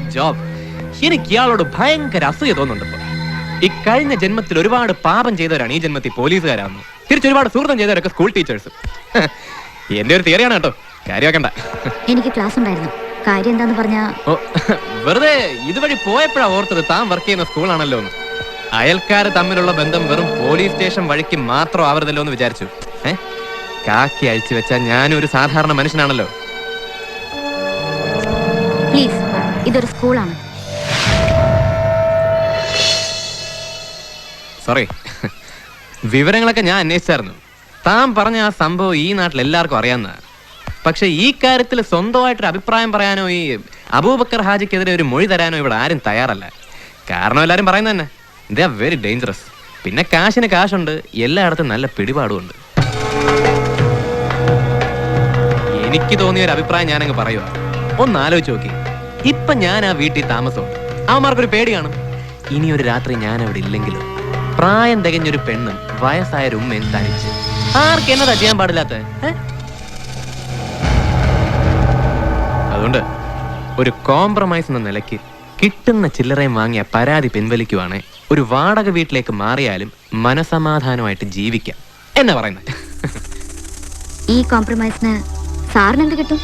Perfect job എനിക്ക് ഇയാളോട് ഭയങ്കര അസൂയ തോന്നുന്നുണ്ട് ഈ കഴിഞ്ഞ ജന്മത്തിൽ ഒരുപാട് പാപം ചെയ്തവരാണ് ഈ ജന്മത്തിൽ പോലീസുകാരാണ് തിരിച്ചൊരുപാട് സുഹൃത്തം ചെയ്തവരൊക്കെ സ്കൂൾ ടീച്ചേഴ്സ് എന്റെ ഒരു തിയറിയാണ് കേട്ടോ. കാര്യമാക്കണ്ട. എനിക്ക് ക്ലാസ് ഉണ്ടായിരുന്നു. കാര്യം എന്താന്ന് പറഞ്ഞാ ഓ വെറുതെ ഇതുവഴി പോയപ്പോഴാ ഓർത്തത് താൻ വർക്ക് ചെയ്യുന്ന സ്കൂളാണല്ലോ എന്ന്. അയൽക്കാര് തമ്മിലുള്ള ബന്ധം വെറും പോലീസ് സ്റ്റേഷൻ വഴിക്ക് മാത്രം ആവരുതല്ലോ എന്ന് വിചാരിച്ചു. ഏ? കാക്കി അഴിച്ചു വെച്ചാൽ ഞാനും ഒരു സാധാരണ മനുഷ്യനാണല്ലോ. പ്ലീസ് ഇതൊരു സ്കൂളാണ്. സോറി വിവരങ്ങളൊക്കെ ഞാൻ അന്വേഷിച്ചായിരുന്നു. താൻ പറഞ്ഞ ആ സംഭവം ഈ നാട്ടിൽ എല്ലാവർക്കും അറിയാവുന്ന പക്ഷെ ഈ കാര്യത്തിൽ സ്വന്തമായിട്ടൊരു അഭിപ്രായം പറയാനോ ഈ അബൂബക്കർ ഹാജിക്കെതിരെ ഒരു മൊഴി തരാനോ ഇവിടെ ആരും തയ്യാറല്ല. കാരണം എല്ലാവരും പറയുന്നത് തന്നെ. ദേ ആർ വെരി ഡേഞ്ചറസ് പിന്നെ കാശിന് കാശുണ്ട്. എല്ലായിടത്തും നല്ല പിടിപാടുമുണ്ട്. എനിക്ക് തോന്നിയ ഒരു അഭിപ്രായം ഞാനങ്ങ് പറയുക ഒന്ന് ആലോചിച്ച് നോക്കി. ഇപ്പൊ ഞാൻ ആ വീട്ടിൽ താമസമുണ്ട്. അവന്മാർക്കൊരു പേടി കാണും. ഇനി ഒരു രാത്രി ഞാൻ അവിടെ ഇല്ലെങ്കിലും പ്രായം തികഞ്ഞൊരു പെണ്ണും വയസ്സായ ഒരു ഉമ്മയും തനിച്ച്. ആർക്ക് എന്നതാ ചെയ്യാൻ പാടില്ലാത്ത? അതുകൊണ്ട് ഒരു കോംപ്രമൈസ് എന്ന നിലയ്ക്ക് കിട്ടുന്ന ചില്ലറയും വാങ്ങിയ പരാതി പിൻവലിക്കുവാണെ ഒരു വാടക വീട്ടിലേക്ക് മാറിയാലും മനസമാധാനമായിട്ട് ജീവിക്കാം. എന്നാ പറയുന്നത്? ഈ കോംപ്രമൈസിന് സാറിന് എന്ത് കിട്ടും?